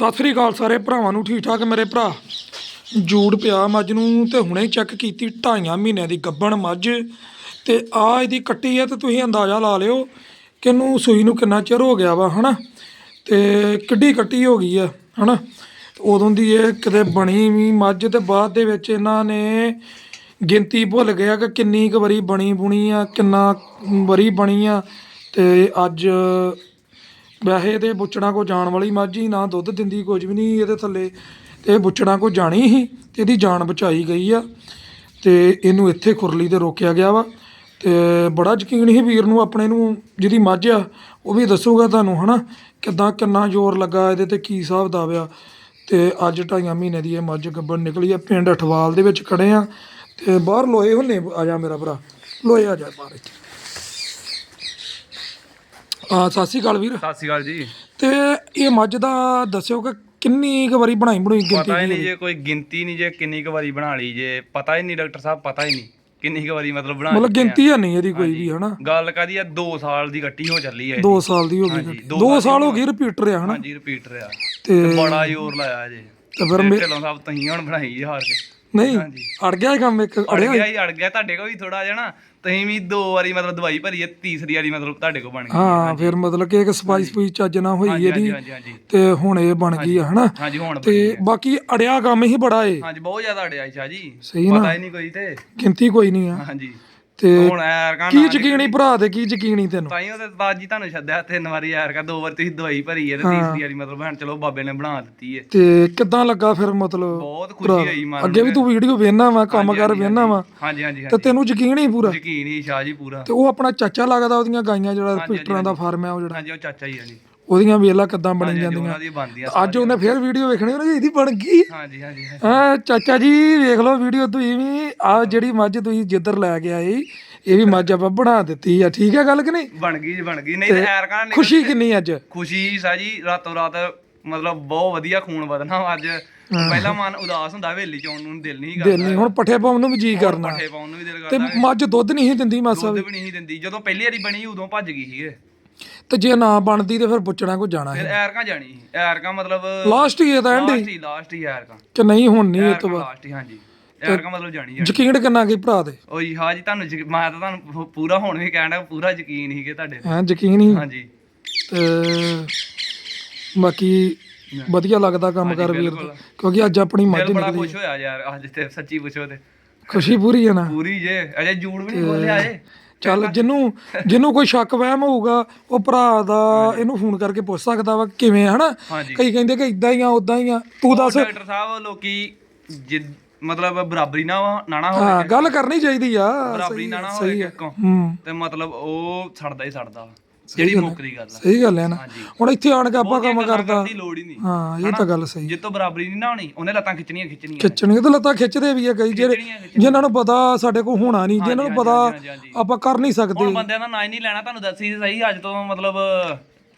ਸਤਿ ਸ੍ਰੀ ਅਕਾਲ ਸਾਰੇ ਭਰਾਵਾਂ ਨੂੰ ਠੀਕ ਠਾਕ ਮੇਰੇ ਭਰਾ। ਜੂੜ ਪਿਆ ਮੱਝ ਨੂੰ ਤੇ ਹੁਣੇ ਚੈੱਕ ਕੀਤੀ ਢਾਈਆਂ ਮਹੀਨਿਆਂ ਦੀ ਗੱਬਣ ਮੱਝ। ਤੇ ਆ ਇਹਦੀ ਕੱਟੀ ਹੈ ਤੇ ਤੁਸੀਂ ਅੰਦਾਜ਼ਾ ਲਾ ਲਿਓ ਕਿ ਇਹਨੂੰ ਸੂਈ ਨੂੰ ਕਿੰਨਾ ਚਿਰ ਹੋ ਗਿਆ ਵਾ, ਹਨਾ? ਤੇ ਕਿੱਡੀ ਕੱਟੀ ਹੋ ਗਈ ਆ, ਹਨਾ? ਤੇ ਉਦੋਂ ਦੀ ਇਹ ਕਿਤੇ ਬਣੀ ਵੀ ਮੱਝ ਤੇ ਬਾਅਦ ਦੇ ਵਿੱਚ ਇਹਨਾਂ ਨੇ ਗਿਣਤੀ ਭੁੱਲ ਗਿਆ ਕਿ ਕਿੰਨੀ ਕੁ ਵਾਰੀ ਬਣੀ ਬੁਣੀ ਆ, ਕਿੰਨਾ ਵਾਰੀ ਬਣੀ ਆ। ਤੇ ਅੱਜ ਵੈਸੇ ਤੇ ਬੁੱਚੜਾਂ ਕੋ ਜਾਣ ਵਾਲੀ ਮੱਝ ਹੀ, ਨਾ ਦੁੱਧ ਦਿੰਦੀ ਕੁਝ ਵੀ ਨਹੀਂ, ਇਹਦੇ ਥੱਲੇ ਤੇ ਇਹ ਬੁੱਚੜਾਂ ਕੋ ਜਾਣੀ ਹੀ ਤੇ ਇਹਦੀ ਜਾਨ ਬਚਾਈ ਗਈ ਆ। ਤੇ ਇਹਨੂੰ ਇੱਥੇ ਖੁਰਲੀ ਤੇ ਰੋਕਿਆ ਗਿਆ ਵਾ। ਤੇ ਬੜਾ ਯਕੀਨ ਸੀ ਵੀਰ ਨੂੰ, ਆਪਣੇ ਨੂੰ, ਜਿਹਦੀ ਮੱਝ ਆ, ਉਹ ਵੀ ਦੱਸੂਗਾ ਤੁਹਾਨੂੰ, ਹਨਾ? ਕਿਦਾਂ, ਕਿੰਨਾ ਜ਼ੋਰ ਲੱਗਾ ਇਹਦੇ ਤੇ, ਕੀ ਹਿਸਾਬ ਦਾ ਆ। ਤੇ ਅੱਜ ਢਾਈਆਂ ਮਹੀਨੇ ਦੀ ਇਹ ਮੱਝ ਗੱਬਣ ਨਿਕਲੀ ਆ। ਪਿੰਡ ਅਠਵਾਲ ਦੇ ਵਿੱਚ ਖੜੇ ਆ। ਤੇ ਬਾਹਰ ਲੋਏ ਹੁੰਨੇ ਆ ਜਾ ਮੇਰਾ ਭਰਾ। ਲੋਏ ਆ ਜਾ ਬਾਹਰ ਇੱਥੇ। ਆ ਸਤਿ ਸ਼੍ਰੀ ਅਕਾਲ ਵੀਰ। ਸਤਿ ਸ਼੍ਰੀ ਅਕਾਲ ਜੀ। ਤੇ ਇਹ ਮੱਝ ਦਾ ਦੱਸਿਓ ਕਿ ਕਿੰਨੀ ਕੁ ਵਾਰੀ ਬਣਾਈ ਬਣਾਈ ਗਿਣਤੀ ਪਤਾ ਹੀ ਨਹੀਂ ਜੇ ਕੋਈ ਗਿਣਤੀ ਨਹੀਂ ਜੇ ਕਿੰਨੀ ਕੁ ਵਾਰੀ ਬਣਾ ਲਈ ਜੇ ਪਤਾ ਹੀ ਨਹੀਂ ਡਾਕਟਰ ਸਾਹਿਬ ਪਤਾ ਹੀ ਨਹੀਂ ਕਿੰਨੀ ਕੁ ਵਾਰੀ ਮਤਲਬ ਬਣਾ ਮਤਲਬ ਆ। ਗਿਣਤੀ ਹੈ ਨਹੀਂ ਇਹਦੀ ਕੋਈ ਵੀ ਹਨਾ? ਗੱਲ ਕਾਦੀ ਆ 2 ਸਾਲ ਦੀ ਗੱਟੀ ਹੋ ਚੱਲੀ ਹੈ 2 ਸਾਲ ਦੀ ਹੋ ਗਈ ਹਾਂਜੀ, ਗੱਡੀ। ਦੋ ਦੋ ਸਾਲ ਹੋ ਗਏ ਰਿਪੀਟਰ ਆ ਹਨਾ? ਹਾਂਜੀ ਰਿਪੀਟ ਰਿਹਾ। ਤੇ ਤੇ ਬੜਾ ਜ਼ੋਰ ਲਾਇਆ ਜੇ। ਤੇ ਫਿਰ ਮੇ- ਢਿੱਲੋਂ ਸਾਹਿਬ ਤੁਸੀਂ ਹੁਣ ਬਣਾਈ ਜੀ ਹਾਰ ਕੇ। ਨਹੀਂ। ਅੜ ਗਿਆ ਇਹ ਕੰਮ ਇੱਕ ਅੜ ਅੜਿਆ ਗਿਆ ਹੀ ਅੜ ਗਿਆ ਤੁਹਾਡੇ ਕੋਲ ਵੀ ਥੋੜਾ ਜਿਹਾ ਨਾ। ਤੁਸੀਂ ਵੀ ਦੋ ਵਾਰੀ ਮਤਲਬ ਦਵਾਈ ਭਰੀ ਹੈ ਤੀਸਰੀ ਵਾਰੀ ਮਤਲਬ ਤੁਹਾਡੇ ਕੋਲ ਬਣ ਗਈ। ਹਾਂ ਫਿਰ ਮਤਲਬ ਕਿ ਇੱਕ ਸਪਾਈਸ ਸਪੂਈ ਚੱਜ ਨਾ ਹੋਈ ਹਾਂਜੀ ਇਹਦੀ ਹਾਂਜੀ ਹਾਂਜੀ ਤੇ ਹੁਣ ਇਹ ਬਣ ਗਈ ਆ ਹਨਾ? ਹਾਂਜੀ ਹੁਣ ਤੇ ਬਾਕੀ ਅੜਿਆ ਕੰਮ ਹੀ ਬੜਾ ਏ। ਹਾਂਜੀ ਬਹੁਤ ਜ਼ਿਆਦਾ ਅੜਿਆ ਸ਼ਾਹ ਜੀ। ਸਹੀ ਨਾ। ਪਤਾ ਹੀ ਨਹੀਂ ਕੋਈ ਤੇ। ਗਿਣਤੀ ਕੋਈ ਨਹੀਂ ਆ। ਹਾਂਜੀ। ਤੇ ਹੁਣ ਐਰ ਕਾ ਕੀ ਯਕੀਨੀ ਭਰਾ ਤੇ ਕੀ ਯਕੀਨੀ ਤੈਨੂੰ? ਤਾਂ ਹੀ ਉਹਦੇ ਬਾਅਦ ਜੀ ਤੁਹਾਨੂੰ ਛੱਡਿਆ ਤਿੰਨ ਵਾਰੀ ਯਾਰ ਕਾ ਦੋ ਵਾਰ ਤੁਸੀਂ ਦਵਾਈ ਭਰੀ ਹੈ ਤੇ ਤੀਸਰੀ ਵਾਰੀ ਮਤਲਬ ਭੈਣ ਚਲੋ ਬਾਬੇ ਨੇ ਬਣਾ ਦਿੱਤੀ ਹੈ ਤੇ ਕਿੱਦਾਂ ਲੱਗਾ ਫਿਰ ਮਤਲਬ ਬਹੁਤ ਖੁਸ਼ੀ ਹੋਈ ਮਨ ਅੱਗੇ ਵੀ ਤੂੰ ਵੀਡੀਓ ਵੇਖਣਾ ਵਾ ਕੰਮ ਕਰ ਵੇਖਣਾ ਵਾ। ਹਾਂਜੀ ਹਾਂਜੀ ਤੇ ਤੈਨੂੰ ਯਕੀਨ ਹੀ ਪੂਰਾ? ਯਕੀਨ ਹੀ ਸ਼ਾਹ ਜੀ ਪੂਰਾ। ਤੇ ਉਹ ਆਪਣਾ ਚਾਚਾ ਲੱਗਦਾ ਉਹਦੀਆਂ ਗਾਈਆਂ ਜਿਹੜਾ ਰਿਪੀਟਰਾਂ ਦਾ ਫਾਰਮ ਹੈ ਉਹ ਜਿਹੜਾ? ਹਾਂਜੀ ਉਹ ਚਾਚਾ ਹੀ ਆ ਜੀ। ਉਹਦੀਆਂ ਵੇਲਾ ਕਿੱਦਾਂ ਬਣੀ ਹਾਂਜੀ, ਜਾਂਦੀਆਂ। ਉਹਨਾਂ ਦੀ ਬਣਦੀ ਆ ਅੱਜ ਉਹਨੇ ਫੇਰ ਵੀਡੀਓ ਵੇਖਣੀ ਉਹਨੇ ਇਹਦੀ ਬਣ ਗਈ। ਹਾਂਜੀ ਹਾਂਜੀ ਹਾਂਜੀ। ਹਾਂ ਚਾਚਾ ਜੀ ਵੇਖ ਲਓ ਵੀਡੀਓ ਤੁਸੀਂ ਵੀ। ਆ ਜਿਹੜੀ ਮੱਝ ਤੁਸੀਂ ਜਿੱਧਰ ਲੈ ਕੇ ਆਏ ਇਹ ਵੀ ਮੱਝ ਆਪਾਂ ਬਣਾ ਦਿੱਤੀ ਆ। ਠੀਕ ਹੈ ਗੱਲ ਕਿ ਨਹੀਂ? ਬਣ ਗਈ ਜੀ ਬਣ ਗਈ। ਨਹੀਂ ਤੇ ਐਰ ਕਾ ਖੁਸ਼ੀ ਕਿੰਨੀ ਅੱਜ? ਖੁਸ਼ੀ ਸ਼ਾਹ ਜੀ ਰਾਤੋਂ ਰਾਤ ਮਤਲਬ ਬਹੁਤ ਵਧੀਆ ਖੂਨ ਵਧਣਾ ਅੱਜ। ਪਹਿਲਾ ਮਨ ਉਦਾਸ ਹੁੰਦਾ ਹਵੇਲੀ ਚ ਆਉਣ ਨੂੰ ਦਿਲ ਨਹੀਂ ਕਰਦਾ। ਦਿਲ ਨਹੀਂ ਹੁਣ ਪੱਠੇ ਪਾਉਣ ਨੂੰ ਵੀ ਜੀ ਕਰਨਾ। ਪੱਠੇ ਪਾਉਣ ਨੂੰ ਵੀ ਦਿਲ ਤੇ ਕਰਦਾ। ਮੱਝ ਦੁੱਧ ਨਹੀਂ ਸੀ ਦਿੰਦੀ ਮਾਸਾ ਦੁੱਧ ਵੀ ਨਹੀਂ ਸੀ ਦਿੰਦੀ। ਜਦੋਂ ਪਹਿਲੀ ਵਾਰੀ ਬਣੀ ਉਦੋਂ ਭੱਜ ਗਈ ਸੀਗੇ। ਤੇ ਜੇ ਨਾ ਬਣਦੀ ਤੇ ਫਿਰ ਪੁੱਛਣਾ ਕੋ ਜਾਣਾ ਫਿਰ ਹੈ। ਐਰਕਾ ਜਾਣੀ ਐਰਕਾ ਮਤਲਬ ਲਾਸਟ ਹੀ ਇਹਦਾ ਐਂਡ ਲਾਸਟ ਹੀ ਲਾਸਟ ਹੀ ਐਰਕਾ। ਕਿ ਨਹੀਂ ਹੁਣ ਨਹੀਂ ਇਹ ਤੋਂ ਬਾਅਦ। ਲਾਸਟ ਹੀ ਹਾਂਜੀ। ਐਰਕਾ ਮਤਲਬ ਜਾਣੀ ਜਾਣੀ। ਯਕੀਨ ਕਿੰਨਾ ਕੀ ਭਰਾ ਤੇ? ਓ ਜੀ ਹਾਂ ਜੀ ਤੁਹਾਨੂੰ ਯਕੀ- ਮੈਂ ਤਾਂ ਤੁਹਾਨੂੰ ਪੂਰਾ ਹੁਣ ਵੀ ਕਹਿਣਾ ਪੂਰਾ ਯਕੀਨ ਹੀ ਕਿ ਤੁਹਾਡੇ ਤੇ। ਹਾਂ ਯਕੀਨ ਹੀ? ਹਾਂਜੀ। ਤੇ ਬਾਕੀ ਵਧੀਆ ਲੱਗਦਾ ਕੰਮ ਕਰ ਵੀਰ ਦਾ। ਕਿਉਂਕਿ ਅੱਜ ਆਪਣੀ ਮੱਝ ਦਿਲ ਬੜਾ ਨਿਕਲੀ ਖੁਸ਼ ਹੋਇਆ ਯਾਰ ਅੱਜ ਤੇ ਸੱਚੀ ਪੁੱਛੋ ਤੇ। ਖੁਸ਼ੀ ਪੂਰੀ ਹੈ ਨਾ। ਪੂਰੀ ਜੇ ਅਜੇ ਜੂੜ ਵੀ ਨਹੀਂ ਬੋਲਿਆ ਏ ਚੱਲ ਜਿਹਨੂੰ ਜਿਹਨੂੰ ਕੋਈ ਸ਼ੱਕ ਵਹਿਮ ਹੋਊਗਾ ਉਹ ਭਰਾ ਦਾ ਇਹਨੂੰ ਫੋਨ ਕਰਕੇ ਪੁੱਛ ਸਕਦਾ ਵਾ ਕਿਵੇਂ ਆ, ਹਨਾ? ਹਾਂਜੀ। ਕਈ ਕਹਿੰਦੇ ਕਿ ਇਦਾਂ ਹੀ ਆ ਉਦਾਂ ਹੀ ਆ। ਤੂੰ ਦੱਸ। ਡਾਕਟਰ ਸਾਹਿਬ ਲੋਕੀ ਜਿ- ਮਤਲਬ ਬਰਾਬਰੀ ਨਾ ਵਾ- ਨਾ ਨਾ ਹੋਵੇ ਹਾਂ ਗੱਲ ਕਰਨੀ ਚਾਹੀਦੀ ਆ ਬਰਾਬਰੀ ਨਾ ਨਾ ਹੋਵੇ ਕਿੱਕੋਂ ਹੂੰ। ਤੇ ਮਤਲਬ ਉਹ ਛੱਡਦਾ ਹੀ ਛੱਡਦਾ ਵਾ। ਜਿਹੜੀ ਮੁੱਕਦੀ ਗੱਲ ਆ। ਸਹੀ ਗੱਲ ਹੈ ਨਾ। ਹੁਣ ਇੱਥੇ ਆਣ ਕੇ ਆਪਾਂ ਕੰਮ ਕਰਦਾ। ਦੀ ਲੋੜ ਹੀ ਨਹੀਂ। ਹਾਂ ਇਹ ਤਾਂ ਗੱਲ ਸਹੀ। ਜਿੱਤੋਂ ਬਰਾਬਰੀ ਨਹੀਂ ਨਾ ਹੋਣੀ ਉਹਨੇ ਲੱਤਾਂ ਖਿੱਚਣੀਆਂ ਖਿੱਚਣੀਆਂ ਖਿੱਚਣਗੇ ਤੇ ਲੱਤਾਂ ਖਿੱਚਦੇ ਵੀ ਆ ਕਈ ਜਿਹੜੇ ਖਿੱਚਣੀਆਂ ਜਿਨ੍ਹਾਂ ਨੂੰ ਪਤਾ ਸਾਡੇ ਕੋਲ ਹੋਣਾ ਨਹੀਂ ਜਿਨ੍ਹਾਂ ਨੂੰ ਪਤਾ ਆਪਾਂ ਕਰ ਨਹੀਂ ਸਕਦੇ। ਹੁਣ ਬੰਦਿਆਂ ਦਾ ਨਾਂ ਹੀ ਨਹੀਂ ਲੈਣਾ ਤੁਹਾਨੂੰ ਦੱਸੀ ਸਹੀ ਅੱਜ ਤੋਂ ਮਤਲਬ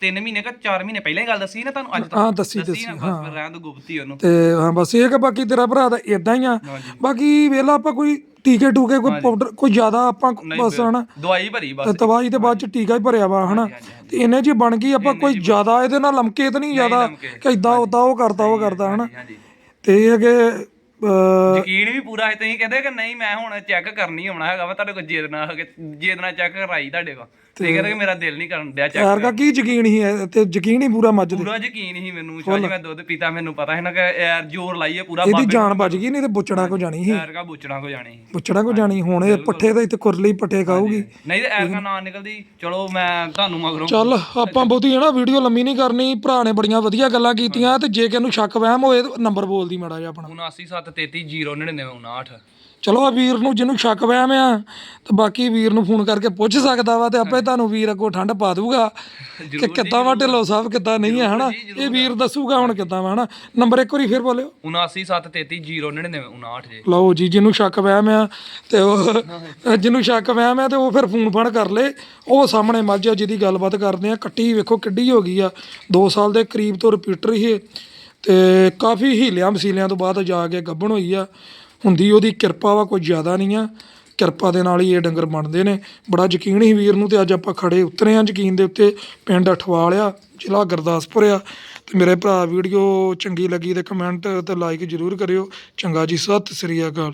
3 ਮਹੀਨੇ ਕਿ 4 ਮਹੀਨੇ ਪਹਿਲਾਂ ਹੀ ਗੱਲ ਦੱਸੀ ਨਾ ਤੁਹਾਨੂੰ ਅੱਜ ਤੋਂ ਹਾਂ ਦੱਸੀ ਦੱਸੀ ਨਾ ਬਸ ਫਿਰ ਰਹਿਣ ਦੋ ਗੁਪਤੀ ਉਹਨੂੰ। ਤੇ ਹਾਂ ਬਸ ਇਹ ਕਿ ਬਾਕੀ ਤੇਰਾ ਭਰਾ ਤਾਂ ਇਦਾਂ ਹੀ ਆ। ਬਾਕੀ ਵੇਲਾ ਆਪਾਂ ਕੋਈ ਟੀਕੇ ਟੂਕੇ ਕੋਈ ਪਾਊਡਰ ਕੋਈ ਜ਼ਿਆਦਾ ਆਪਾਂ ਬਸ ਹਨਾ। ਦਵਾਈ ਭਰੀ ਬਸ ਤਵਾਈ ਦੇ ਬਾਅਦ ਚ ਟੀਕਾ ਹੀ ਭਰਿਆ ਵਾ ਹਨਾ। ਤੇ ਇਹਨੇ ਜੀ ਬਣ ਗਈ ਆਪਾਂ ਕੋਈ ਜ਼ਿਆਦਾ ਇਹਦੇ ਨਾਲ ਲਮਕੇ ਤਾਂ ਨਹੀਂ ਜ਼ਿਆਦਾ। ਕਿ ਇਦਾਂ ਉਦਾਂ ਉਹ ਕਰਦਾ ਉਹ ਕਰਦਾ ਹਨਾ। ਤੇ ਇਹ ਕਿ ਯਕੀਨ ਵੀ ਪੂਰਾ ਹੈ ਤੁਸੀਂ ਕਹਿੰਦੇ ਕਿ ਨਹੀਂ ਮੈਂ ਹੁਣ ਚੈੱਕ ਕਰਨੀ ਆਉਣਾ ਹੈਗਾ ਵਾ ਤੁਹਾਡੇ ਕੋਲ ਜੇਦ ਨਾਲ ਹੋ ਕੇ ਜੇਦ ਨਾਲ ਚੈੱਕ ਕਰਾਈ ਤੁਹਾਡੇ ਕੋਲ। ਤੇ ਕਹਿੰਦੇ ਕਿ ਮੇਰਾ ਦਿਲ ਨਹੀਂ ਕਰਨ ਡਿਆ ਚੈੱਕ ਯਾਰ ਦਾ ਕੀ ਯਕੀਨ ਹੀ ਹੈ ਤੇ ਯਕੀਨ ਹੀ ਪੂਰਾ ਮੱਝ ਦੇ। ਪੂਰਾ ਯਕੀਨ ਹੀ ਮੈਨੂੰ ਸ਼ਾਹ ਜੀ ਮੈਂ ਦੁੱਧ ਪੀਤਾ ਮੈਨੂੰ ਪਤਾ ਹੈ ਨਾ ਕਿ ਯਾਰ ਜ਼ੋਰ ਲਾਈਏ ਪੂਰਾ ਇਹਦੀ ਜਾਨ ਬਚ ਗਈ ਨਹੀਂ ਤੇ ਬੁੱਚੜਾ ਕੋ ਜਾਣੀ ਸੀ। ਐਰਕਾ ਬੁੱਚਣਾ ਕੋ ਜਾਣੀ ਸੀ। ਬੁੱਚੜਾ ਕੋ ਜਾਣੀ ਹੁਣ ਇਹ ਪੱਠੇ ਤੇ ਇੱਥੇ ਕੁਰਲੀ ਪੱਠੇ ਖਾਊਗੀ। ਨਹੀਂ ਤੇ ਐਰਕਾ ਨਾ ਨਿਕਲਦੀ ਚਲੋ ਮੈਂ ਤੁਹਾਨੂੰ ਮਗਰੋਂ ਚੱਲ ਆਪਾਂ ਬਹੁਤੀ ਹੈ ਨਾ ਵੀਡੀਓ ਲੰਮੀ ਨਹੀਂ ਕਰਨੀ ਭਰਾ ਨੇ ਬੜੀਆਂ ਵਧੀਆ ਗੱਲਾਂ ਕੀਤੀਆਂ ਤੇ ਜੇ ਕਿਸ ਨੂੰ ਸ਼ੱਕ ਵਹਿਮ ਹੋਏ ਨੰਬਰ ਬੋਲਦੀ ਮਾੜਾ ਜਿਹਾ ਆਪਣਾ। 7973309959 ਚਲੋ ਆ ਵੀਰ ਨੂੰ ਜਿਹਨੂੰ ਸ਼ੱਕ ਵਹਿਮ ਆ ਤੇ ਬਾਕੀ ਵੀਰ ਨੂੰ ਫੋਨ ਕਰਕੇ ਪੁੱਛ ਸਕਦਾ ਵਾ ਤੇ ਆਪੇ ਤੁਹਾਨੂੰ ਵੀਰ ਅੱਗੋਂ ਠੰਡ ਪਾ ਦੂਗਾ ਕਿ ਕਿੱਦਾਂ ਵਾ ਢਿੱਲੋਂ ਸਾਹਿਬ ਕਿੱਦਾਂ ਨਹੀਂ ਹੈ ਹਨਾ? ਇਹ ਵੀਰ ਦੱਸੂਗਾ ਹੁਣ ਕਿੱਦਾਂ ਵਾ ਹਨਾ? ਨੰਬਰ ਇੱਕ ਵਾਰੀ ਫੇਰ ਬੋਲਿਓ। 7973309959 ਜੀ। ਲਓ ਜੀ ਜਿਹਨੂੰ ਸ਼ੱਕ ਵਹਿਮ ਆ ਤੇ ਉਹ ਜਿਹਨੂੰ ਸ਼ੱਕ ਵਹਿਮ ਆ ਤੇ ਉਹ ਫਿਰ ਫੋਨ ਫੜ ਕਰ ਲੇ। ਉਹ ਸਾਹਮਣੇ ਮੱਝ ਜਿਹਦੀ ਗੱਲਬਾਤ ਕਰਦੇ ਆ ਕੱਟੀ ਵੇਖੋ ਕਿੱਡੀ ਹੋ ਗਈ ਆ। 2 ਸਾਲ ਦੇ ਕਰੀਬ ਤੋਂ ਰਿਪੀਟਰ ਹੀ ਤੇ ਕਾਫੀ ਹੀਲਿਆਂ ਵਸੀਲਿਆਂ ਤੋਂ ਬਾਅਦ ਜਾ ਕੇ ਗੱਭਣ ਹੋਈ ਆ। ਹੁੰਦੀ ਉਹਦੀ ਕਿਰਪਾ ਵਾ ਕੋਈ ਜ਼ਿਆਦਾ ਨਹੀਂ ਆ। ਕਿਰਪਾ ਦੇ ਨਾਲ ਹੀ ਇਹ ਡੰਗਰ ਬਣਦੇ ਨੇ। ਬੜਾ ਯਕੀਨ ਹੀ ਵੀਰ ਨੂੰ ਤੇ ਅੱਜ ਆਪਾਂ ਖੜੇ ਉਤਰੇ ਆ ਯਕੀਨ ਦੇ ਉੱਤੇ। ਪਿੰਡ ਅਠਵਾਲ ਆ, ਜ਼ਿਲ੍ਹਾ ਗੁਰਦਾਸਪੁਰ ਆ। ਤੇ ਮੇਰੇ ਭਰਾ ਵੀਡੀਓ ਚੰਗੀ ਲੱਗੀ ਤੇ ਕਮੈਂਟ ਤੇ ਲਾਈਕ ਜ਼ਰੂਰ ਕਰਿਓ। ਚੰਗਾ ਜੀ, ਸਤਿ ਸ੍ਰੀ ਅਕਾਲ।